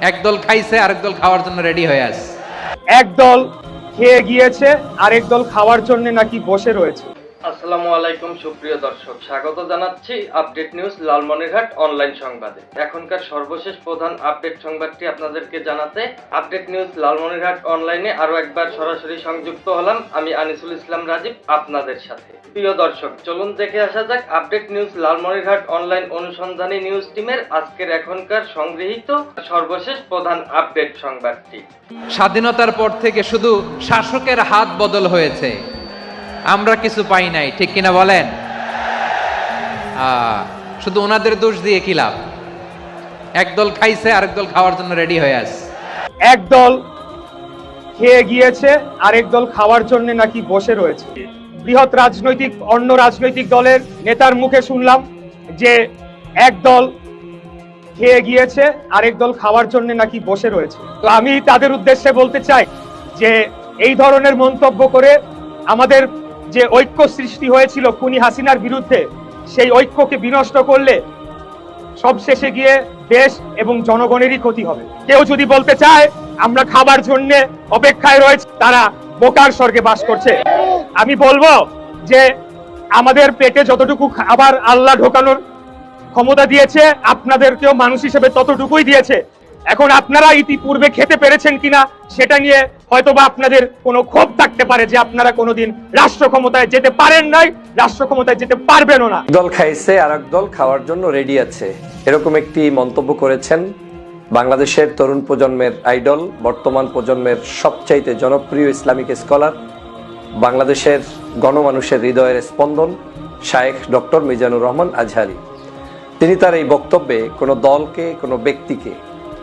একদল খাইছে, আরেক দল খাওয়ার জন্য রেডি হয়ে আছে। একদল খেয়ে গিয়েছে, আরেক দল খাওয়ার জন্য নাকি বসে রয়েছে। আসসালামু আলাইকুম, সুপ্রিয় দর্শক। স্বাগত জানাচ্ছি আপডেট নিউজ লালমনিরহাট অনলাইন সংবাদে। এখনকার সর্বশেষ প্রধান আপডেট সংবাদটি আপনাদেরকে জানাতে আপডেট নিউজ লালমনিরহাট অনলাইনে আরও একবার সরাসরি সংযুক্ত হলাম আমি আনিসুল ইসলাম রাজীব আপনাদের সাথে। প্রিয় দর্শক, চলুন দেখে আসা যাক আপডেট নিউজ লালমনিরহাট অনলাইন অনুসন্ধানী নিউজ টিমের আজকের এখনকার সংগৃহীত সর্বশেষ প্রধান আপডেট সংবাদটি। স্বাধীনতার পর থেকে শুধু শাসকের হাত বদল হয়েছে। আমরা কিছু পাই নাই, ঠিক কিনা বলেন? শুধু ওনাদের দোষ দিয়ে কি লাভ? একদল খাইছে, আরেক দল খাওয়ার জন্য রেডি হয়ে আছে। একদল খেয়ে গিয়েছে, আরেক দল খাওয়ার জন্য নাকি বসে রয়েছে। বৃহৎ রাজনৈতিক, অন্য রাজনৈতিক দলের নেতার মুখে শুনলাম যে এক দল খেয়ে গিয়েছে, আরেক দল খাওয়ার জন্য নাকি বসে রয়েছে। তো আমি তাদের উদ্দেশ্যে বলতে চাই যে এই ধরনের মন্তব্য করে আমাদের যে ঐক্য সৃষ্টি হয়েছিল খুনি হাসিনার বিরুদ্ধে, সেই ঐক্যকে বিনষ্ট করলে সবশেষে গিয়ে দেশ এবং জনগণেরই ক্ষতি হবে। কেউ যদি বলতে চায়, আমরা খাবার জন্য অপেক্ষায় রয়েছে, তারা বোকার স্বর্গে বাস করছে। আমি বলব যে আমাদের পেটে যতটুকু খাবার আল্লাহ ঢোকানোর ক্ষমতা দিয়েছে, আপনাদেরকেও মানুষ হিসেবে ততটুকুই দিয়েছে। এখন আপনারা ইতিপূর্বে খেতে পেরেছেন কিনা সেটা নিয়ে হয়তোবা আপনাদের কোনো ক্ষোভ থাকতে পারে যে আপনারা কোনোদিন রাষ্ট্র ক্ষমতায় যেতে পারেন নাই রাষ্ট্র ক্ষমতায় যেতে পারবেনও না। দল খাইছে আর দল খাওয়ার জন্য রেডি আছে। এরকম একটি মন্তব্য করেছেন বাংলাদেশের তরুণ প্রজন্মের আইডল, বর্তমান প্রজন্মের সবচাইতে জনপ্রিয় ইসলামিক স্কলার, বাংলাদেশের গণমানুষের হৃদয়ের স্পন্দন, শায়েখ ডক্টর মিজানুর রহমান আজহারি। তিনি তার এই বক্তব্যে কোনো দলকে, কোনো ব্যক্তিকে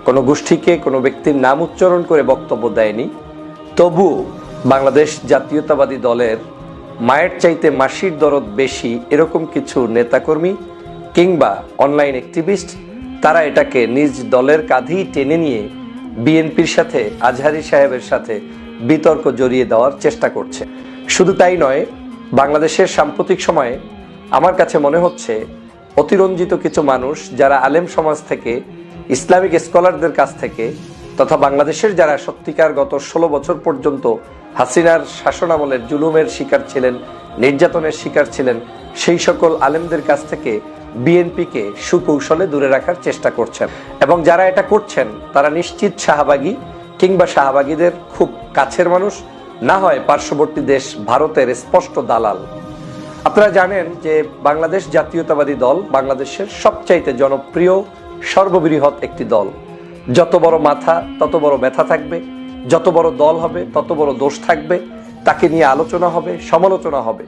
কোনো গোষ্ঠীকে, কোনো ব্যক্তির নাম উচ্চারণ করে বক্তব্য দেয়নি। তবুও বাংলাদেশ জাতীয়তাবাদী দলের মায়ের চাইতে মাসির দরদ বেশি এরকম কিছু নেতাকর্মী কিংবা অনলাইন অ্যাক্টিভিস্ট, তারা এটাকে নিজ দলের কাঁধেই টেনে নিয়ে বিএনপির সাথে, আজহারি সাহেবের সাথে বিতর্ক জড়িয়ে দেওয়ার চেষ্টা করছে। শুধু তাই নয়, বাংলাদেশের সাম্প্রতিক সময়ে আমার কাছে মনে হচ্ছে, অতিরঞ্জিত কিছু মানুষ, যারা আলেম সমাজ থেকে ইসলামিক স্কলারদের কাছ থেকে তথা বাংলাদেশের যারা সত্যিকার গত ষোলো বছর পর্যন্ত হাসিনার শাসনামলের জুলুমের শিকার ছিলেন, নির্যাতনের শিকার ছিলেন, সেই সকল আলেমদের কাছ থেকে বিএনপিকে সুকৌশলে দূরে রাখার চেষ্টা করছেন। এবং যারা এটা করছেন, তারা নিশ্চিত শাহবাগী কিংবা শাহবাগীদের খুব কাছের মানুষ, না হয় পার্শ্ববর্তী দেশ ভারতের স্পষ্ট দালাল। আপনারা জানেন যে বাংলাদেশ জাতীয়তাবাদী দল বাংলাদেশের সবচাইতে জনপ্রিয় সর্ববৃহৎ একটি দল। যত বড় মাথা, তত বড় ব্যথা থাকবে। যত বড় দল হবে, তত বড় দোষ থাকবে। তাকে নিয়ে আলোচনা হবে, সমালোচনা হবে।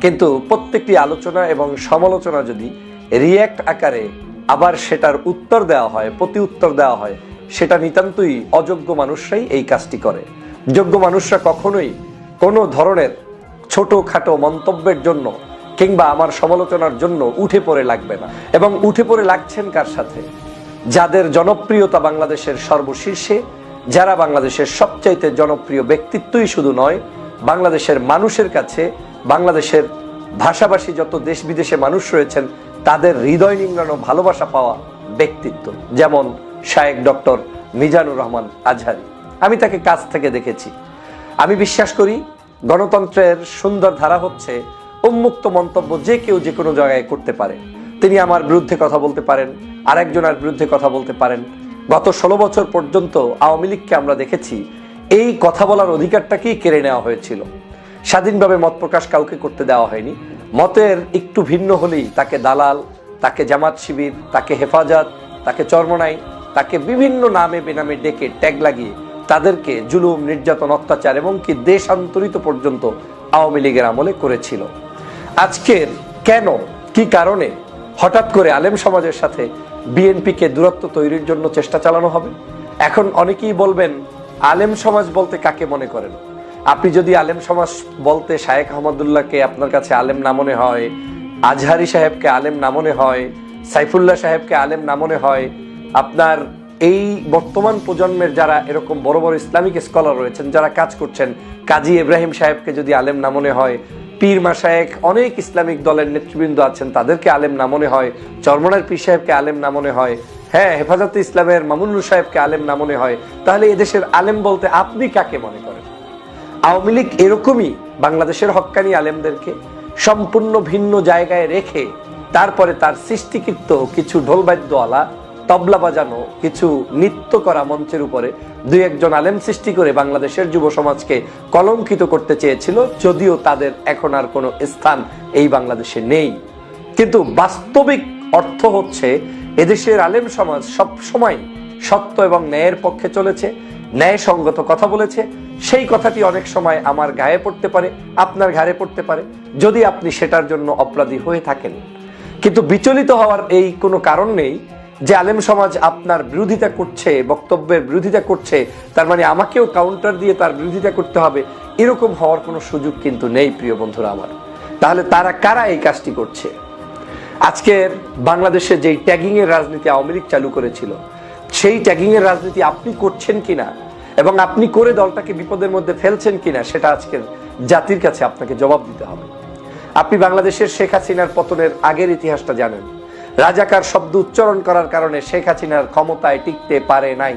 কিন্তু প্রত্যেকটি আলোচনা এবং সমালোচনা যদি রিয়্যাক্ট আকারে আবার সেটার উত্তর দেওয়া হয় প্রতি উত্তর দেওয়া হয়, সেটা নিতান্তই অযোগ্য মানুষরাই এই কাজটি করে। যোগ্য মানুষরা কখনোই কোনো ধরনের ছোটখাটো মন্তব্যের জন্য কিংবা আমার সমালোচনার জন্য উঠে পড়ে লাগবে না। এবং উঠে পড়ে লাগছেন কার সাথে? যাদের জনপ্রিয়তা বাংলাদেশের সর্বশীর্ষে, যারা বাংলাদেশের সবচাইতে জনপ্রিয় ব্যক্তিত্বই শুধু নয়, বাংলাদেশের মানুষের কাছে, বাংলাদেশের ভাষাভাষী যত দেশ বিদেশে মানুষ রয়েছেন, তাদের হৃদয় নিংড়ানো ভালোবাসা পাওয়া ব্যক্তিত্ব। যেমন শায়েক ডক্টর মিজানুর রহমান আজহারি। আমি তাকে কাছ থেকে দেখেছি। আমি বিশ্বাস করি, গণতন্ত্রের সুন্দর ধারা হচ্ছে উন্মুক্ত মন্তব্য যে কেউ যে কোনো জায়গায় করতে পারে। তিনি আমার বিরুদ্ধে কথা বলতে পারেন, আরেকজনের বিরুদ্ধে কথা বলতে পারেন। গত ষোলো বছর পর্যন্ত আওয়ামী লীগকে আমরা দেখেছি, এই কথা বলার অধিকারটাকেই কেড়ে নেওয়া হয়েছিল। স্বাধীনভাবে মত প্রকাশ কাউকে করতে দেওয়া হয়নি। মতের একটু ভিন্ন হলেই তাকে দালাল, তাকে জামাত শিবির, তাকে হেফাজত, তাকে চর্মনাই, তাকে বিভিন্ন নামে বেনামে ডেকে ট্যাগ লাগিয়ে তাদেরকে জুলুম, নির্যাতন, অত্যাচার এবং কি দেশান্তরিত পর্যন্ত আওয়ামী লীগের আমলে করেছিল। আজকের কেন, কি কারণে হঠাৎ করে আলেম সমাজের সাথে বিএনপিকে দূরত্ব তৈরির জন্য চেষ্টা চালানো হবে? এখন অনেকেই বলবেন, আলেম সমাজ বলতে কাকে মনে করেন? আপনি যদি আলেম সমাজ বলতে শায়েখ আহমদুল্লাহকে আপনার কাছে আলেম না মনে হয়, আজহারি সাহেবকে আলেম না মনে হয়, সাইফুল্লাহ সাহেবকে আলেম না মনে হয়, আপনার এই বর্তমান প্রজন্মের যারা এরকম বড় বড় ইসলামিক স্কলার রয়েছেন, যারা কাজ করছেন, কাজী ইব্রাহিম সাহেবকে যদি আলেম না মনে হয় পীর মাসায়েক অনেক ইসলামিক দলের নেতৃবৃন্দ আছেন, তাদেরকে আলেম না মনে হয়, চরমনার পীর সাহেবকে আলেম না মনে হয় হ্যাঁ হেফাজতে ইসলামের মামুনুল সাহেবকে আলেম না মনে হয়, তাহলে এদেশের আলেম বলতে আপনি কাকে মনে করেন? আওয়ামী লীগ এরকমই বাংলাদেশের হক্কানি আলেমদেরকে সম্পূর্ণ ভিন্ন জায়গায় রেখে তারপরে তার সৃষ্টিকৃত কিছু ঢোলবাদ্যওয়ালা তবলা বাজানো, কিছু নৃত্য করা মঞ্চের উপরে দুই একজন আলেম সৃষ্টি করে বাংলাদেশের যুব সমাজকে কলঙ্কিত করতে চেয়েছিল, যদিও তাদের এখন আর কোনো স্থান এই বাংলাদেশে নেই। কিন্তু বাস্তবিক অর্থ হচ্ছে, এদেশের আলেম সমাজ সব সময় সত্য এবং ন্যায়ের পক্ষে চলেছে, ন্যায়সঙ্গত কথা বলেছে। সেই কথাটি অনেক সময় আমার গায়ে পড়তে পারে, আপনার ঘাড়ে পড়তে পারে, যদি আপনি সেটার জন্য অপরাধী হয়ে থাকেন। কিন্তু বিচলিত হওয়ার এই কোনো কারণ নেই যে আলেম সমাজ আপনার বিরোধিতা করছে, বক্তব্যের বিরোধিতা করছে, তার মানে আমাকেও কাউন্টার দিয়ে তার বিরোধিতা করতে হবে, এরকম হওয়ার কোনো সুযোগ কিন্তু নেই প্রিয় বন্ধুরা আমার। তাহলে তারা কারা এই কাজটি করছে? আজকের বাংলাদেশে যেই ট্যাগিং এর রাজনীতি আওয়ামী লীগ চালু করেছিল, সেই ট্যাগিং এর রাজনীতি আপনি করছেন কিনা এবং আপনি করে দলটাকে বিপদের মধ্যে ফেলছেন কিনা, সেটা আজকের জাতির কাছে আপনাকে জবাব দিতে হবে। আপনি বাংলাদেশের শেখ হাসিনার পতনের আগের ইতিহাসটা জানেন। রাজাকার শব্দ উচ্চারণ করার কারণে শেখ হাসিনার ক্ষমতায় টিকতে পারে নাই।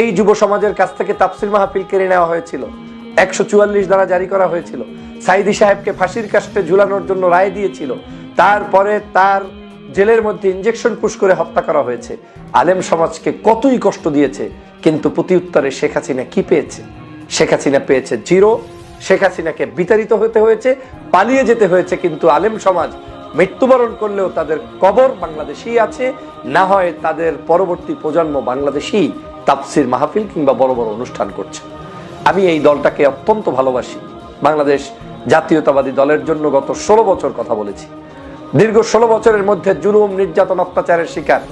এই যুব সমাজের কাছ থেকে তাফসির মাহফিল কেড়ে নেওয়া হয়েছিল। একশো চুয়াল্লিশ দ্বারা জারি করা হয়েছিল। সাইদি সাহেবকে ফাঁসির কাস্টে ঝুলানোর জন্য রায় দিয়েছিল। তারপরে তার জেলের মধ্যে ইঞ্জেকশন পুশ করে হত্যা করা হয়েছে। আলেম সমাজকে কতই কষ্ট দিয়েছে, কিন্তু প্রতি উত্তরে শেখ হাসিনা কি পেয়েছে? শেখ হাসিনা পেয়েছে জিরো। শেখ হাসিনাকে বিতাড়িত হতে হয়েছে, পালিয়ে যেতে হয়েছে, কিন্তু আলেম সমাজ মৃত্যুবরণ করলেও তাদের কবর বাংলাদেশেই আছে, না হয় তাদের পরবর্তী প্রজন্ম বাংলাদেশেই তাপসির মাহফিল কিংবা বড় বড় অনুষ্ঠান করছে। আমি এই দলটাকে অত্যন্ত ভালোবাসি। বাংলাদেশ জাতীয়তাবাদী দলের জন্য গত ষোলো বছর কথা বলেছি। দীর্ঘ ষোলো বছরের মধ্যে জুলুম, নির্যাতন, অত্যাচারের শিকার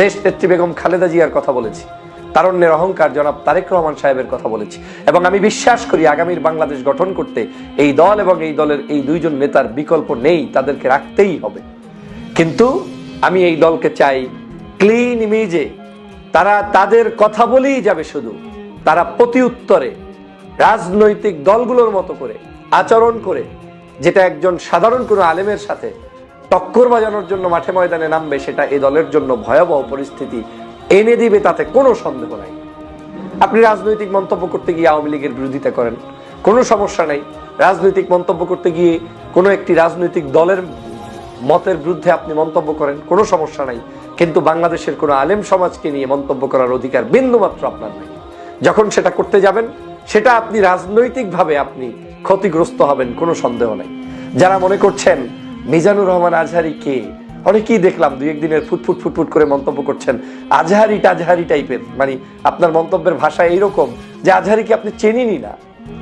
দেশ নেত্রী বেগম খালেদা জিয়ার কথা বলেছি। তারণ্যের অহংকার জনাব তারেক রহমান সাহেবের কথা বলেছি। এবং আমি বিশ্বাস করি আগামীর বাংলাদেশ গঠন করতে এই দল এবং এই দলের এই দুইজন নেতার বিকল্প নেই, তাদেরকে রাখতেই হবে। কিন্তু আমি এই দলকে চাই ক্লিন ইমেজে তারা তাদের কথা বলেই যাবে শুধু। তারা প্রতি উত্তরে রাজনৈতিক দলগুলোর মতো করে, আচরণ করে, যেটা একজন সাধারণ কোনো আলেমের সাথে টক্কর বাজানোর জন্য মাঠে ময়দানে নামবে, সেটা এই দলের জন্য ভয়াবহ পরিস্থিতি এনে দিবে তাতে কোনো সন্দেহ নাই। আপনি রাজনৈতিক মন্তব্য করতে গিয়ে আওয়ামী লীগের বিরোধিতা করেন, কোনো সমস্যা নাই। রাজনৈতিক মন্তব্য করতে গিয়ে কোনো একটি রাজনৈতিক দলের মতের বিরুদ্ধে আপনি মন্তব্য করেন, কোনো সমস্যা নাই। কিন্তু বাংলাদেশের কোনো আলেম সমাজকে নিয়ে মন্তব্য করার অধিকার বিন্দুমাত্র আপনার নাই। যখন সেটা করতে যাবেন, সেটা আপনি রাজনৈতিকভাবে আপনি ক্ষতিগ্রস্ত হবেন, কোনো সন্দেহ নাই। যারা মনে করছেন মিজানুর রহমান আজহারি কে অনেকেই দেখলাম দুই একদিনের ফুটফুট ফুটফুট করে মন্তব্য করছেন, আজহারি টাজহারি টাইপের। মানে আপনার মন্তব্যের ভাষা এইরকম যে আজহারিকে আপনি চেনেনই না।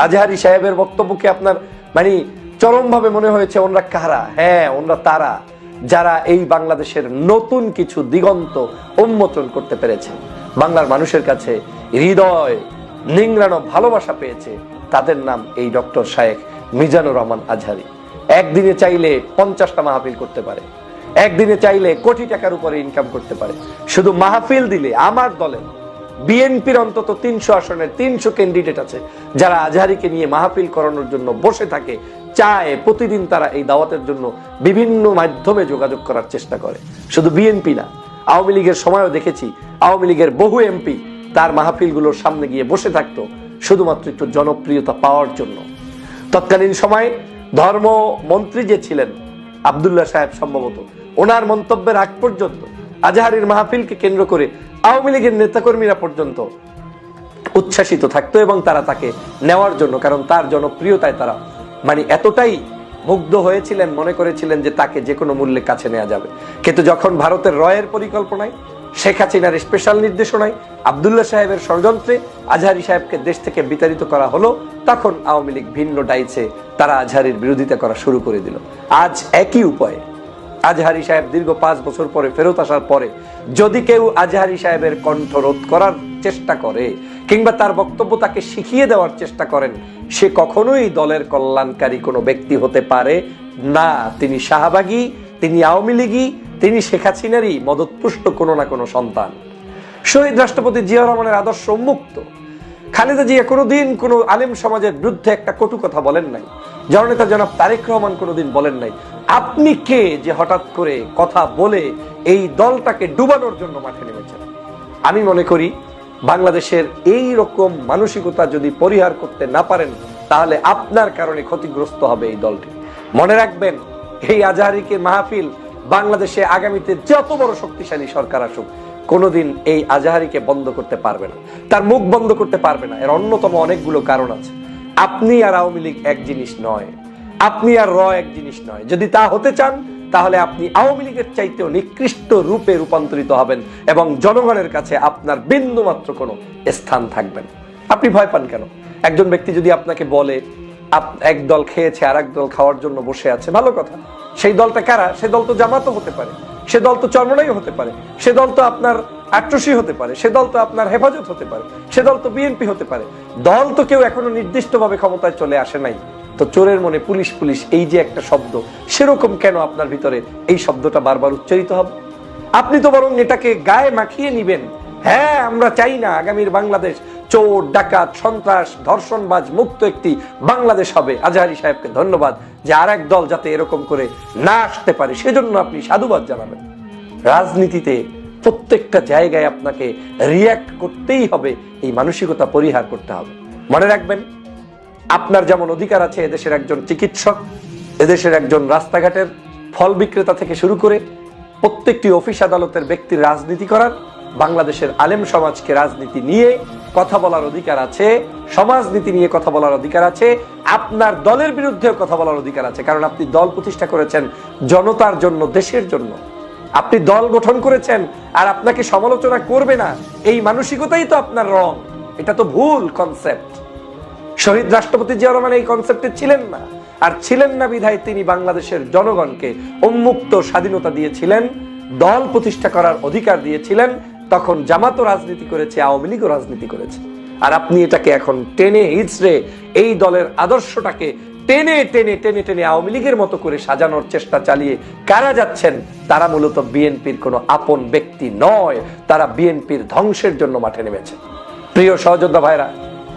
আজহারি সাহেবের বক্তব্যকে আপনার মানে চরমভাবে মনে হয়েছে, ওনরা কারা? হ্যাঁ ওনরা তারা, যারা এই বাংলাদেশের নতুন কিছু দিগন্ত উন্মোচন করতে পেরেছে। বাংলার মানুষের কাছে হৃদয়, নিংড়ানো ভালোবাসা পেয়েছে, তাদের নাম এই ডক্টর শায়েখ মিজানুর রহমান আজহারি। একদিনে চাইলে পঞ্চাশটা মাহফিল করতে পারে। একদিনে চাইলে কোটি টাকার উপরে ইনকাম করতে পারে। শুধু মাহফিল দিলে আমার দলের বিএনপির অন্তত তিনশো আসনের তিনশো ক্যান্ডিডেট আছে, যারা আজহারিকে নিয়ে মাহফিল করানোর জন্য বসে থাকে। চায় প্রতিদিন তারা এই দাওয়াতের জন্য বিভিন্ন মাধ্যমে যোগাযোগ করার চেষ্টা করে। শুধু বিএনপি না, আওয়ামী লীগের সময়ও দেখেছি, আওয়ামী লীগের বহু এমপি তার মাহফিলগুলোর সামনে গিয়ে বসে থাকতো, শুধুমাত্র একটু জনপ্রিয়তা পাওয়ার জন্য। তৎকালীন সময়ে ধর্ম মন্ত্রী যে ছিলেন, আবদুল্লাহ সাহেব সম্ভবত ওনার মন্তব্যের আগ পর্যন্ত আজহারের মাহফিলকে কেন্দ্র করে আওয়ামী লীগের নেতাকর্মীরা পর্যন্ত উচ্ছ্বাসিত থাকতো এবং তারা তাকে নেওয়ার জন্য, কারণ তার জনপ্রিয়তায় তারা মানে এতটাই মুগ্ধ হয়েছিলেন, মনে করেছিলেন যে তাকে যে কোনো মূল্যে কাছে নেওয়া যাবে। কিন্তু যখন ভারতের রয়ের পরিকল্পনায়, শেখ হাসিনার স্পেশাল নির্দেশনায় আবদুল্লাহ সাহেবের ষড়যন্ত্রে আজহারি সাহেবকে দেশ থেকে বিতাড়িত করা হলো, তখন আওয়ামী লীগ ভিন্ন ডাইছে, তারা আজহারির বিরোধিতা করা শুরু করে দিল। আজ একই উপায়ে আজহারি সাহেব দীর্ঘ পাঁচ বছর পরে ফেরত আসার পরে যদি কেউ আজহারি সাহেবের কণ্ঠ রোধ করার চেষ্টা করে কিংবা তার বক্তব্য তাকে শিখিয়ে দেওয়ার চেষ্টা করেন, সে কখনোই দলের কল্যাণকারী কোনো ব্যক্তি হতে পারে না। তিনি শাহবাগী, তিনি আওয়ামী লীগই তিনি শেখ হাসিনারই মদতপুষ্ট কোনো না কোনো সন্তান। শহীদ রাষ্ট্রপতি জিয়া রহমানের আদর্শ উন্মুক্ত। খালেদা জিয়া কোনোদিন কোনো আলেম সমাজের বিরুদ্ধে একটা কটু কথা বলেন নাই। জননেতা জনাব তারেক রহমান কোনোদিন বলেন নাই। আপনি কে যে হঠাৎ করে কথা বলে এই দলটাকে ডুবানোর জন্য মাঠে নেমেছেন? আমি মনে করি, বাংলাদেশের এই রকম মানসিকতা যদি পরিহার করতে না পারেন, তাহলে আপনার কারণে ক্ষতিগ্রস্ত হবে এই দলটি। মনে রাখবেন, এই আজাহারিকে মাহফিল বাংলাদেশে আগামীতে যত বড় শক্তিশালী সরকার আসুক, কোনোদিন এই আজাহারিকে বন্ধ করতে পারবে না। তার মুখ বন্ধ করতে পারবে না। এর অন্যতম অনেকগুলো কারণ আছে। আপনি আর আওয়ামী লীগ এক জিনিস নয়। আপনি আর র এক জিনিস নয়। যদি তা হতে চান, তাহলে আপনি আওয়ামী লীগের চাইতেও নিকৃষ্ট রূপে রূপান্তরিত হবেন এবং জনগণের কাছে আপনার বিন্দু মাত্র কোনো স্থান থাকবেন আপনি ভয় পান কেন? একজন ব্যক্তি যদি আপনাকে বলে এক দল খেয়েছে আর এক দল খাওয়ার জন্য বসে আছে। ভালো কথা। সেই দলটা কারা? সে দল তো জামাতও হতে পারে। সে দল তো চরমনাই হতে পারে। সে দল তো আপনার আট্রসি হতে পারে। সে দল তো আপনার হেফাজত হতে পারে। সে দল তো বিএনপি হতে পারে। দল তো কেউ এখনও নির্দিষ্টভাবে ক্ষমতায় চলে আসে নাই। তো চোরের মনে পুলিশ পুলিশ এই যে একটা শব্দ, সেরকম কেন আপনার ভিতরে এই শব্দটা বারবার উচ্চারিত হবে? আপনি তো বরং এটাকে গায়ে মাখিয়ে নিবেন। হ্যাঁ আমরা চাই না আগামীর বাংলাদেশ চোর, ডাকাত, সন্ত্রাস, ধর্ষণবাজ, মুক্ত একটি বাংলাদেশ হবে। আজহারি সাহেবকে ধন্যবাদ যে আর এক দল যাতে এরকম করে না আসতে পারে, সেজন্য আপনি সাধুবাদ জানাবেন। রাজনীতিতে প্রত্যেকটা জায়গায় আপনাকে রিয়াক্ট করতেই হবে, এই মানসিকতা পরিহার করতে হবে। মনে রাখবেন আপনার যেমন অধিকার আছে, এদেশের একজন চিকিৎসক, এদেশের একজন রাস্তাঘাটের ফল বিক্রেতা থেকে শুরু করে প্রত্যেকটি অফিস আদালতের ব্যক্তির রাজনীতি করার, বাংলাদেশের আলেম সমাজকে রাজনীতি নিয়ে কথা বলার অধিকার আছে, সমাজনীতি নিয়ে কথা বলার অধিকার আছে, আপনার দলের বিরুদ্ধেও কথা বলার অধিকার আছে। কারণ আপনি দল প্রতিষ্ঠা করেছেন জনতার জন্য, দেশের জন্য। আপনি দল গঠন করেছেন আর আপনাকে সমালোচনা করবে না। এই মানসিকতাই তো আপনার রং। এটা তো ভুল কনসেপ্ট শহীদ রাষ্ট্রপতি জিয়া রহমান এই কনসেপ্টে ছিলেন না। আর ছিলেন না বিধায় তিনি বাংলাদেশের জনগণকে উন্মুক্ত স্বাধীনতা দিয়েছিলেন, দল প্রতিষ্ঠা করার অধিকার দিয়েছিলেন, তখন জামাতও রাজনীতি করেছে, আওয়ামী লীগও রাজনীতি করেছে। আর আপনি এটাকে এখন টেনে হিচড়ে এই দলের আদর্শটাকে টেনে টেনে টেনে টেনে আওয়ামী লীগের মতো করে সাজানোর চেষ্টা চালিয়ে কারা যাচ্ছেন, তারা মূলত বিএনপির কোনো আপন ব্যক্তি নয়, তারা বিএনপির ধ্বংসের জন্য মাঠে নেমেছে। প্রিয় সহযোদ্ধা ভাইরা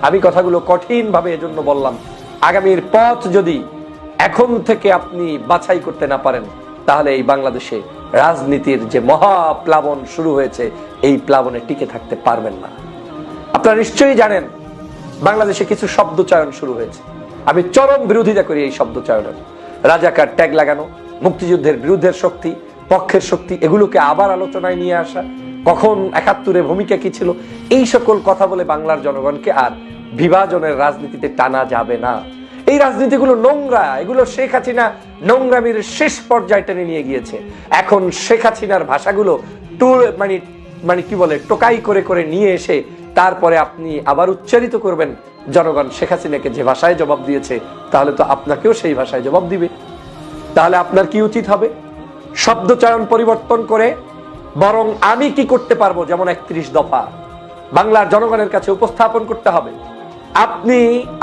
আমি কথাগুলো কঠিন ভাবে এজন্য বললাম। আগামীর পথ যদি এখন থেকে আপনি বাছাই করতে না পারেন, তাহলে এই বাংলাদেশে রাজনীতির যে মহা প্লাবন শুরু হয়েছে, এই প্লাবনে টিকে থাকতে পারবেন না। আপনারা নিশ্চয়ই জানেন, বাংলাদেশে কিছু শব্দ চয়ন শুরু হয়েছে। আমি চরম বিরোধিতা করি এই শব্দ চয়নের রাজাকার ট্যাগ লাগানো, মুক্তিযুদ্ধের বিরুদ্ধের শক্তি, পক্ষের শক্তি, এগুলোকে আবার আলোচনায় নিয়ে আসা কখন একাত্তরে ভূমিকা কি ছিল? এই সকল কথা বলে বাংলার জনগণকে আর বিভাজনের রাজনীতিতে টানা যাবে না। এই রাজনীতিগুলো নোংরা, এগুলো শেখ হাসিনা নোংরামির শেষ পর্যায়ে টেনে নিয়ে গিয়েছে। এখন শেখ হাসিনার ভাষাগুলো টুর মানে মানে কি বলে, টোকাই করে করে নিয়ে এসে তারপরে আপনি আবার উচ্চারিত করবেন, জনগণ শেখ হাসিনাকে যে ভাষায় জবাব দিয়েছে, তাহলে তো আপনাকেও সেই ভাষায় জবাব দিবে। তাহলে আপনার কি উচিত হবে? শব্দ চয়ন পরিবর্তন করে বরং আমি কি করতে পারব যেমন একত্রিশ দফা? বাংলার জনগণের কাছে উপস্থাপন করতে হবে। আপনি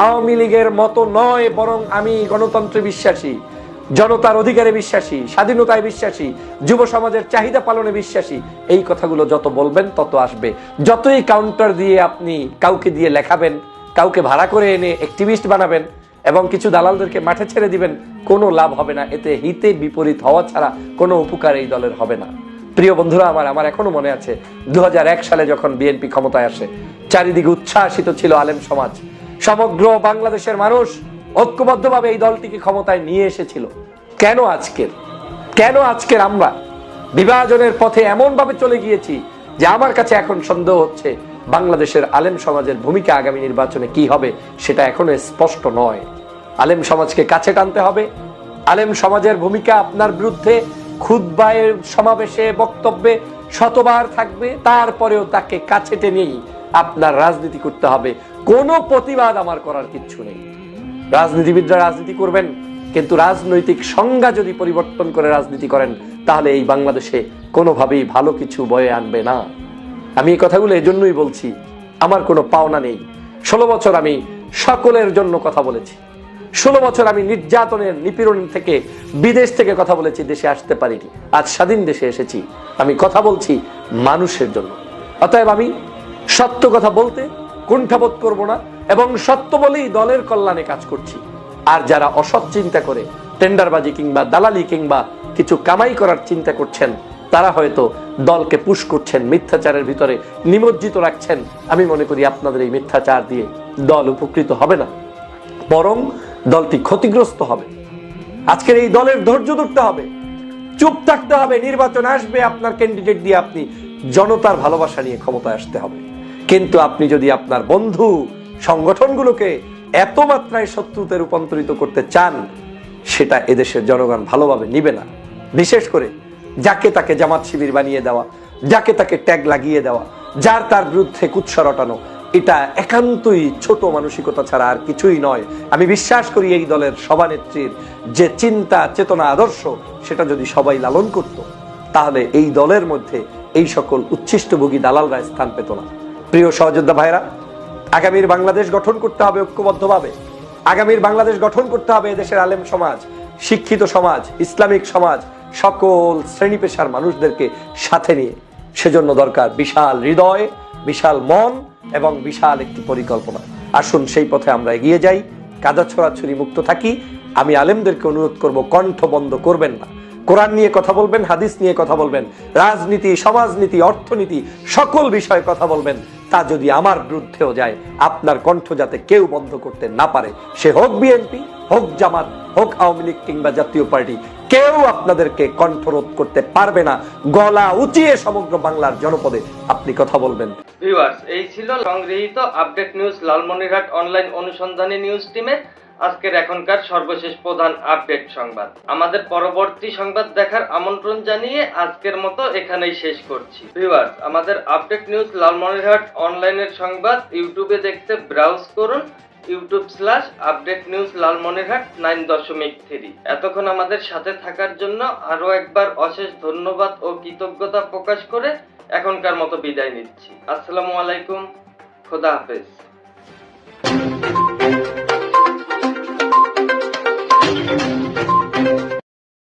আওয়ামী লীগের মতো নয়, বরং আমি গণতন্ত্রে বিশ্বাসী, জনতার অধিকারে বিশ্বাসী, স্বাধীনতায় বিশ্বাসী, যুব সমাজের চাহিদা পালনে বিশ্বাসী, এই কথাগুলো যত বলবেন তত আসবে। যতই কাউন্টার দিয়ে আপনি কাউকে দিয়ে লেখাবেন, কাউকে ভাড়া করে এনে অ্যাক্টিভিস্ট বানাবেন এবং কিছু দালালদেরকে মাঠে ছেড়ে দিবেন, কোনো লাভ হবে না। এতে হিতে বিপরীত হওয়া ছাড়া কোনো উপকার এই দলের হবে না। প্রিয় বন্ধুরা, আমার আমার এখনও মনে আছে, দুহাজার এক সালে যখন বিএনপি ক্ষমতায় আসে, চারিদিকে উচ্ছ্বাসিত ছিল আলেম সমাজ। সমগ্র বাংলাদেশের মানুষ ঐক্যবদ্ধভাবে এই দলটিকে ক্ষমতায় নিয়ে এসেছিল। কেন আজকের? কেন আজকের আমরা? বিভাজনের পথে এমন ভাবে চলে গিয়েছি যে আমার কাছে এখন সন্দেহ হচ্ছে বাংলাদেশের আলেম সমাজের ভূমিকা আগামী নির্বাচনে কি হবে, সেটা এখনও স্পষ্ট নয়। আলেম সমাজকে কাছে টানতে হবে। আলেম সমাজের ভূমিকা আপনার বিরুদ্ধে খুদ্বায়ের সমাবেশে বক্তব্যে শতবার থাকবে, তারপরেও তাকে কাছে টেনেই আপনার রাজনীতি করতে হবে। কোনো প্রতিবাদ আমার করার কিচ্ছু নেই। রাজনীতিবিদরা রাজনীতি করবেন, কিন্তু রাজনৈতিক সংজ্ঞা যদি পরিবর্তন করে রাজনীতি করেন, তাহলে এই বাংলাদেশে কোনোভাবেই ভালো কিছু বয়ে আনবে না। আমি এই কথাগুলো এজন্যই বলছি, আমার কোনো পাওনা নেই। ষোলো বছর আমি সকলের জন্য কথা বলেছি। ষোলো বছর আমি নির্যাতনের নিপীড়ন থেকে বিদেশ থেকে কথা বলেছি, দেশে আসতে পারিনি। আজ স্বাধীন দেশে এসেছি। আমি কথা বলছি মানুষের জন্য। অতএব আমি সত্য কথা বলতে কুণ্ঠাবোধ করব না এবং সত্য বলেই দলের কল্যাণে কাজ করছি। আর যারা অসৎ চিন্তা করে, টেন্ডারবাজি কিংবা দালালি কিংবা কিছু কামাই করার চিন্তা করছেন, তারা হয়তো দলকে পুশ করছেন, মিথ্যাচারের ভিতরে নিমজ্জিত রাখছেন। আমি মনে করি আপনাদের এই মিথ্যাচার দিয়ে দল উপকৃত হবে না। বরং দলটি ক্ষতিগ্রস্ত হবে। আজকের এই দলের ধৈর্য ধরতে হবে। চুপ থাকতে হবে। নির্বাচন আসবে। আপনার ক্যান্ডিডেট দিয়ে আপনি জনতার ভালোবাসা নিয়ে ক্ষমতায় আসতে হবে। কিন্তু আপনি যদি আপনার বন্ধু সংগঠনগুলোকে এত মাত্রায় শত্রুতে রূপান্তরিত করতে চান, সেটা এদেশের জনগণ ভালোভাবে নিবে না। বিশেষ করে যাকে তাকে জামাত শিবির বানিয়ে দেওয়া, যাকে তাকে ট্যাগ লাগিয়ে দেওয়া, যার তার বিরুদ্ধে কুৎসা রটানো এটা একান্তই ছোট মানসিকতা ছাড়া আর কিছুই নয়। আমি বিশ্বাস করি এই দলের সভানেত্রীর যে চিন্তা, চেতনা, আদর্শ, সেটা যদি সবাই লালন করত, তাহলে এই দলের মধ্যে এই সকল উচ্ছিষ্টভোগী দালালরা স্থান পেত না। প্রিয় সহযোদ্ধা ভাইরা আগামীর বাংলাদেশ গঠন করতে হবে ঐক্যবদ্ধভাবে। আগামীর বাংলাদেশ গঠন করতে হবে এদেশের আলেম সমাজ, শিক্ষিত সমাজ, ইসলামিক সমাজ, সকল শ্রেণি পেশার মানুষদেরকে সাথে নিয়ে। সেজন্য দরকার বিশাল হৃদয়, বিশাল মন এবং বিশাল একটি পরিকল্পনা। আসুন সেই পথে আমরা এগিয়ে যাই। কাদা ছড়াছড়ি মুক্ত থাকি। আমি আলেমদেরকে অনুরোধ করব, কণ্ঠ বন্ধ করবেন না। কোরআন নিয়ে কথা বলবেন, হাদিস নিয়ে কথা বলবেন, রাজনীতি, সমাজনীতি, অর্থনীতি, সকল বিষয়ে কথা বলবেন। তা যদি আমার বিরুদ্ধেও যায়, আপনার কণ্ঠ যাতে কেউ বন্ধ করতে না পারে। সে হোক বিএনপি, হোক জামাত, হোক আওয়ামী লীগ কিংবা জাতীয় পার্টি কেউ আপনাদেরকে কণ্ঠরোধ করতে পারবে না। গলা উঁচিয়ে সমগ্র বাংলার জনপদে আপনি কথা বলবেন। এই ছিল সংগৃহীত আপডেট নিউজ লালমনিরহাট অনলাইন অনুসন্ধানী নিউজ টিমের আজকের এখনকার সর্বশেষ প্রধান আপডেট সংবাদ। আমাদের পরবর্তী সংবাদ দেখার আমন্ত্রণ জানিয়ে আজকের মতো এখানেই শেষ করছি। ভিউয়ার্স, আমাদের আপডেট নিউজ লালমনিরহাট অনলাইনের সংবাদ ইউটিউবে দেখতে ব্রাউজ করুন YouTube slash update news Lalmonirhat nine দশমিক থ্রি এতক্ষণ আমাদের সাথে থাকার জন্য আরও একবার অশেষ ধন্যবাদ ও কৃতজ্ঞতা প্রকাশ করে এখনকার মতো বিদায় নিচ্ছি। আসসালামু আলাইকুম। খোদা হাফেজ।